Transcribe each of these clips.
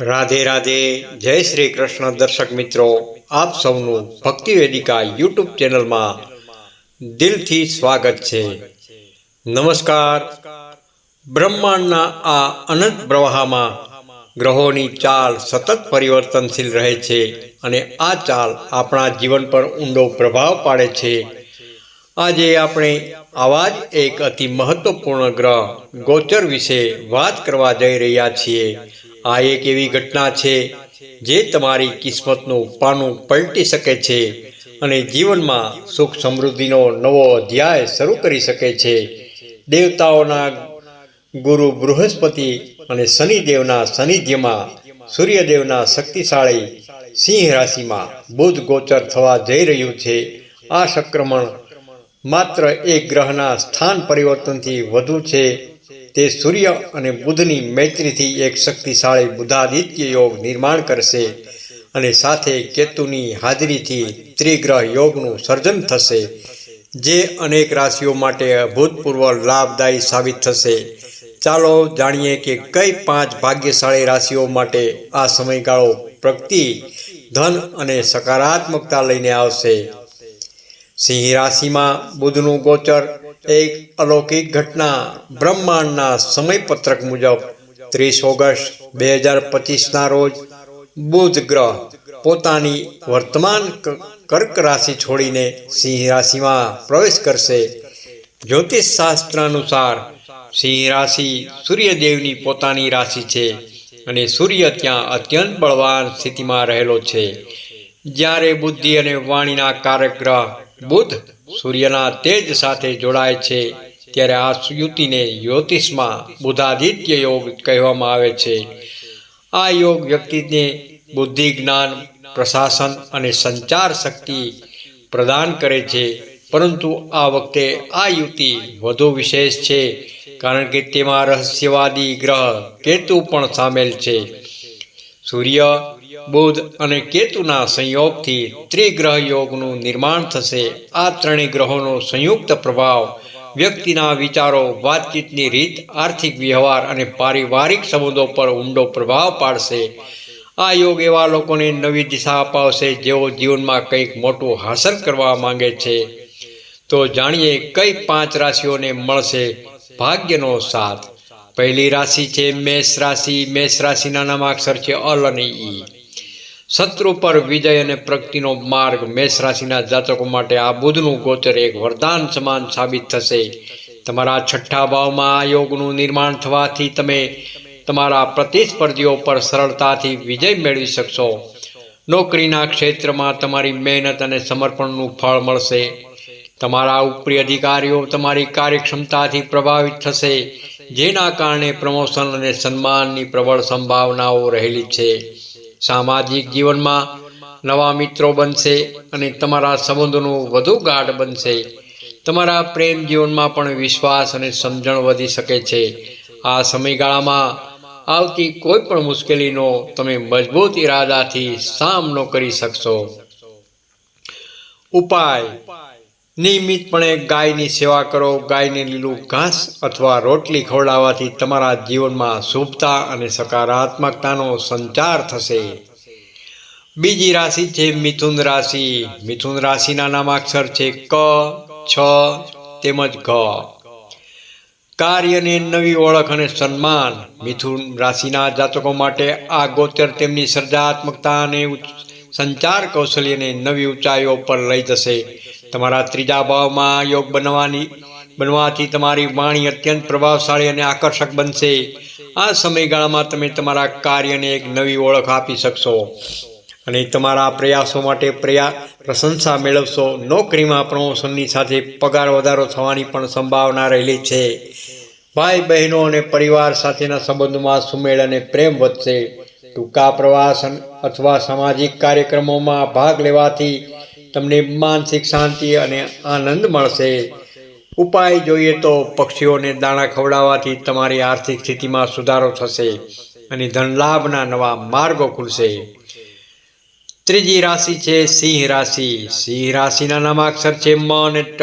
રાધે રાધે, જય શ્રી કૃષ્ણ દર્શક મિત્રો, આપ સૌનું ભક્તિ વેદિકા યુટ્યુબ ચેનલમાં દિલથી સ્વાગત છે. નમસ્કાર. બ્રહ્માંડના આ અનંત પ્રવાહમાં ગ્રહોની ચાલ સતત પરિવર્તનશીલ રહે છે અને આ ચાલ આપણા જીવન પર ઊંડો પ્રભાવ પાડે છે. આજે આપણે આવા જ એક અતિ મહત્વપૂર્ણ ગ્રહ ગોચર વિશે વાત કરવા જઈ રહ્યા છીએ. આ એક એવી ઘટના છે જે તમારી કિસ્મતનું પાનું પલટી શકે છે અને જીવનમાં સુખ સમૃદ્ધિનો નવો અધ્યાય શરૂ કરી શકે છે. દેવતાઓના ગુરુ બૃહસ્પતિ અને શનિદેવના સાનિધ્યમાં સૂર્યદેવના શક્તિશાળી સિંહ રાશિમાં બુધ ગોચર થવા જઈ રહ્યું છે. આ સંક્રમણ માત્ર એક ગ્રહના સ્થાન પરિવર્તનથી વધુ છે. તે સૂર્ય અને બુધની મૈત્રીથી એક શક્તિશાળી બુધાદિત્ય યોગ નિર્માણ કરશે અને સાથે કેતુની હાજરીથી ત્રિગ્રહ યોગનું સર્જન થશે, જે અનેક રાશિઓ માટે અભૂતપૂર્વ લાભદાયી સાબિત થશે. ચાલો જાણીએ કે કઈ પાંચ ભાગ્યશાળી રાશિઓ માટે આ સમયગાળો પ્રગતિ, ધન અને સકારાત્મકતા લઈને આવશે. સિંહ રાશિમાં બુધનું ગોચર એક અલૌકિક ઘટના બ્રહ્માંડના સમયપત્રક મુજબ ત્રીસ ઓગસ્ટ બે હજાર પચીસના રોજ બુધ ગ્રહ પોતાની વર્તમાન કર્ક રાશિ છોડીને સિંહ રાશિમાં પ્રવેશ કરશે. જ્યોતિષ શાસ્ત્ર અનુસાર સિંહ રાશિ સૂર્યદેવની પોતાની રાશિ છે અને સૂર્ય ત્યાં અત્યંત બળવાન સ્થિતિમાં રહેલો છે. જ્યારે બુદ્ધિ અને વાણીના કારક ગ્રહ બુધ સૂર્યના તેજ સાથે જોડાય છે, ત્યારે આ યુતિને જ્યોતિષમાં બુધાદિત્ય યોગ કહેવામાં આવે છે. આ યોગ વ્યક્તિને બુદ્ધિ જ્ઞાન, પ્રશાસન અને સંચાર શક્તિ પ્રદાન કરે છે, પરંતુ આ વખતે આ યુતિ વધુ વિશેષ છે, કારણ કે તેમાં રહસ્યવાદી ગ્રહ કેતુ પણ સામેલ છે. સૂર્ય બુધ અને કેતુના સંયોગથી ત્રિગ્રહ યોગનું નિર્માણ થશે. આ ત્રણેય ગ્રહોનો સંયુક્ત પ્રભાવ વ્યક્તિના વિચારો, વાતચીતની રીત, આર્થિક વ્યવહાર અને પારિવારિક સંબંધો પર ઊંડો પ્રભાવ પાડશે. આ યોગ એવા લોકોને નવી દિશા અપાવશે જેઓ જીવનમાં કંઈક મોટું હાંસલ કરવા માંગે છે. તો જાણીએ કઈ પાંચ રાશિઓને મળશે ભાગ્યનો સાથ. પહેલી રાશિ છે મેષ રાશિ. મેષ રાશિના નામાક્ષર છે અલ અને ઈ. શત્રુ પર વિજય અને પ્રગતિનો માર્ગ મેષ રાશિના જાતકો માટે આ બુધનું ગોચર એક વરદાન સમાન સાબિત થશે. તમારા છઠ્ઠા ભાવમાં આ યોગનું નિર્માણ થવાથી તમે તમારા પ્રતિસ્પર્ધીઓ પર સરળતાથી વિજય મેળવી શકશો. નોકરીના ક્ષેત્રમાં તમારી મહેનત અને સમર્પણનું ફળ મળશે. તમારા ઉપરી અધિકારીઓ તમારી કાર્યક્ષમતાથી પ્રભાવિત થશે, જેના કારણે પ્રમોશન અને સન્માનની પ્રબળ સંભાવનાઓ રહેલી છે. સામાજિક જીવનમાં નવા મિત્રો બનશે અને તમારા સંબંધોનું વધુ ગાઢ બનશે. તમારા પ્રેમ જીવનમાં પણ વિશ્વાસ અને સમજણ વધી શકે છે. આ સમયગાળામાં આવતી કોઈ પણ મુશ્કેલીનો તમે મજબૂત ઈરાદાથી સામનો કરી શકશો. ઉપાય. નિયમિતપણે ગાયની સેવા કરો, ગાયને લીલું ઘાસ અથવા રોટલી ખવડાવવાથી તમારા જીવનમાં શુભતા અને સકારાત્મકતાનો સંચાર થશે. બીજી રાશિ છે મિથુન રાશિ. મિથુન રાશિના નામાક્ષર છે ક, છ તેમજ ઘ. કાર્યને નવી ઓળખ અને સન્માન. મિથુન રાશિના જાતકો માટે આ ગોચર તેમની સર્જાત્મકતા અને સંચાર કૌશલ્યને નવી ઊંચાઈઓ પર લઈ જશે. તમારા ત્રીજા ભાવમાં યોગ બનવાની, બનવાથી તમારી વાણી અત્યંત પ્રભાવશાળી અને આકર્ષક બનશે. આ સમયગાળામાં તમે તમારા કાર્યને એક નવી ઓળખ આપી શકશો અને તમારા પ્રયાસો માટે પ્રયા, પ્રશંસા મેળવશો. નોકરીમાં પ્રમોશનની સાથે પગાર વધારો થવાની પણ સંભાવના રહેલી છે. ભાઈ બહેનો અને પરિવાર સાથેના સંબંધોમાં સુમેળ અને પ્રેમ વધશે. ટૂંકા પ્રવાસ અથવા સામાજિક કાર્યક્રમોમાં ભાગ લેવાથી તમને માનસિક શાંતિ અને આનંદ મળશે. ઉપાય જોઈએ તો પક્ષીઓને દાણા ખવડાવવાથી તમારી આર્થિક સ્થિતિમાં સુધારો થશે અને ધનલાભના નવા માર્ગો ખુલશે. ત્રીજી રાશિ છે સિંહ રાશિ. સિંહ રાશિના નામાક્ષર છે મ અને ટ.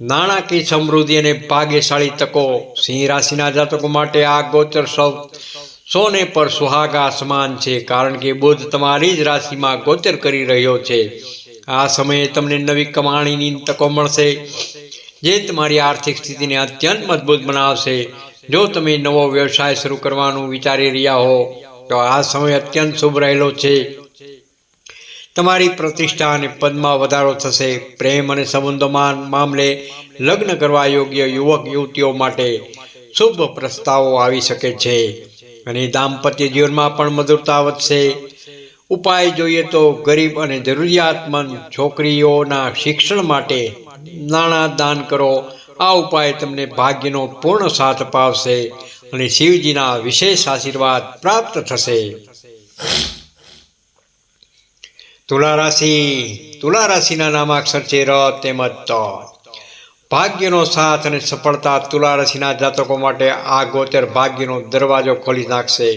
નાણાકીય સમૃદ્ધિ અને ભાગ્યશાળી તકો. સિંહ રાશિના જાતકો માટે આ ગોચર સૌ સોને પર સુહાગા સમાન છે, કારણ કે બુધ તમારી જ રાશિમાં ગોચર કરી રહ્યો છે. આ સમયે તમને નવી કમાણીની તકો મળશે, જે તમારી આર્થિક સ્થિતિને અત્યંત મજબૂત બનાવશે. જો તમે નવો વ્યવસાય શરૂ કરવાનું વિચારી રહ્યા હો, તો આ સમય અત્યંત શુભ રહેલો છે. તમારી પ્રતિષ્ઠા અને પદમાં વધારો થશે. પ્રેમ અને સંબંધોમાં મામલે લગ્ન કરવા યોગ્ય યુવક યુવતીઓ માટે શુભ પ્રસ્તાવો આવી શકે છે. અને દાંપત્ય જીવનમાં પણ મધુરતા વધશે. ઉપાય જોઈએ તો ગરીબ અને જરૂરિયાતમંદ છોકરીઓના શિક્ષણ માટે નાણાં દાન કરો. આ ઉપાય તમને ભાગ્યનો પૂર્ણ સાથ અપાવશે અને શિવજીના વિશેષ આશીર્વાદ પ્રાપ્ત થશે. તુલા રાશિ તુલા રાશિના નામાક્ષર છે ર તેમજ ત. ભાગ્યનો સાથ અને સફળતા તુલા રાશિના જાતકો માટે આ ગોચર ભાગ્યનો દરવાજો ખોલી નાખશે.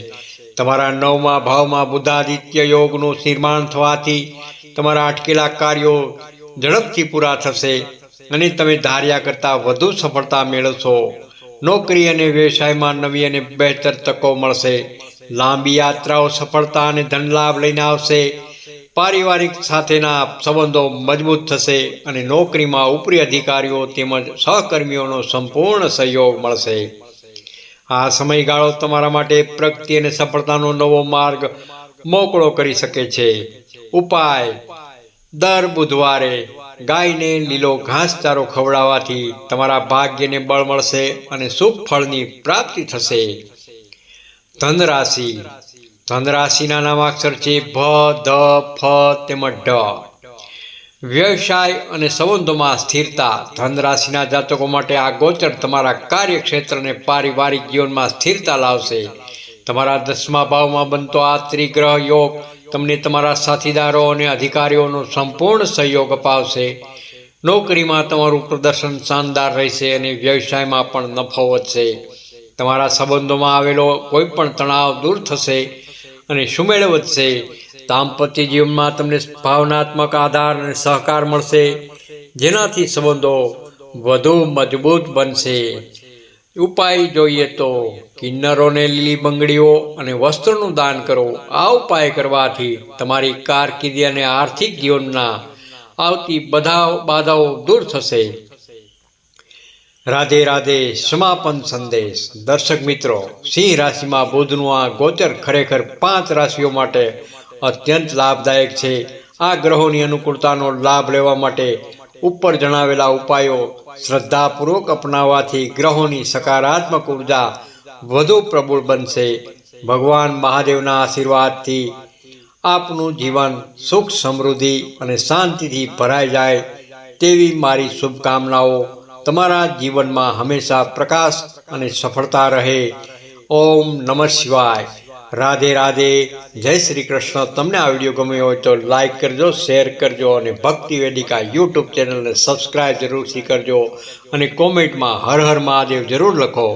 તમારા નવમા ભાવમાં બુદ્ધાદિત્ય યોગનું નિર્માણ થવાથી તમારા અટકેલા કાર્યો ઝડપથી પૂરા થશે અને તમે ધાર્યા કરતાં વધુ સફળતા મેળવશો. નોકરી અને વ્યવસાયમાં નવી અને બહેતર તકો મળશે. લાંબી યાત્રાઓ સફળતા અને ધનલાભ લઈને આવશે. પારિવારિક સાથેના સંબંધો મજબૂત થશે અને નોકરીમાં ઉપરી અધિકારીઓ તેમજ સહકર્મીઓનો સંપૂર્ણ સહયોગ મળશે. આ સમયગાળો તમારા માટે પ્રગતિ અને સફળતાનો નવો માર્ગ મોકળો કરી શકે છે. ઉપાય. દર બુધવારે ગાયને લીલો ઘાસચારો ખવડાવવાથી તમારા ભાગ્યને બળ મળશે અને શુભ ફળની પ્રાપ્તિ થશે. ધન રાશિ ધન રાશિના નામાક્ષર છે ભ ધ ફ તેમજ ઢ વ્યવસાય અને સંબંધોમાં સ્થિરતા. ધન રાશિના જાતકો માટે આ ગોચર તમારા કાર્યક્ષેત્રને પારિવારિક જીવનમાં સ્થિરતા લાવશે. તમારા દસમા ભાવમાં બનતો આ ત્રિગ્રહ યોગ તમને તમારા સાથીદારો અને અધિકારીઓનો સંપૂર્ણ સહયોગ અપાવશે. નોકરીમાં તમારું પ્રદર્શન શાનદાર રહેશે અને વ્યવસાયમાં પણ નફો વધશે. તમારા સંબંધોમાં આવેલો કોઈ પણ તણાવ દૂર થશે. અને સુમેળ વધશે દાંપત્ય જીવનમાં તમને ભાવનાત્મક આધાર અને સહકાર મળશે. જેનાથી સંબંધો વધુ મજબૂત બનશે. ઉપાય જોઈએ તો કિન્નરોને લીલી બંગડીઓ અને વસ્ત્રનું દાન કરો. આ ઉપાય કરવાથી તમારી કારકિર્દી અને આર્થિક જીવનના આવતી બધા બાધાઓ દૂર થશે. રાધે રાધે સમાપન સંદેશ. દર્શક મિત્રો, સિંહ રાશિમાં બુધનું આ ગોચર ખરેખર પાંચ રાશિઓ માટે અત્યંત લાભદાયક છે. આ ગ્રહોની અનુકૂળતાનો લાભ લેવા માટે ઉપર જણાવેલા ઉપાયો શ્રદ્ધાપૂર્વક અપનાવવાથી ગ્રહોની સકારાત્મક ઊર્જા વધુ પ્રબળ બનશે. ભગવાન મહાદેવના આશીર્વાદથી આપનું જીવન સુખ સમૃદ્ધિ અને શાંતિથી ભરાઈ જાય તેવી મારી શુભકામનાઓ તમારા જીવનમાં હંમેશા પ્રકાશ અને સફળતા રહે. ઓમ નમઃ શિવાય. રાધે રાધે. જય શ્રી કૃષ્ણ. તમને આ વીડિયો ગમ્યો હોય તો લાઈક કરજો, શેર કરજો અને ભક્તિ વેદિકા યુટ્યુબ ચેનલને સબસ્ક્રાઈબ જરૂરથી કરજો અને કોમેન્ટમાં હર હર મહાદેવ જરૂર લખો.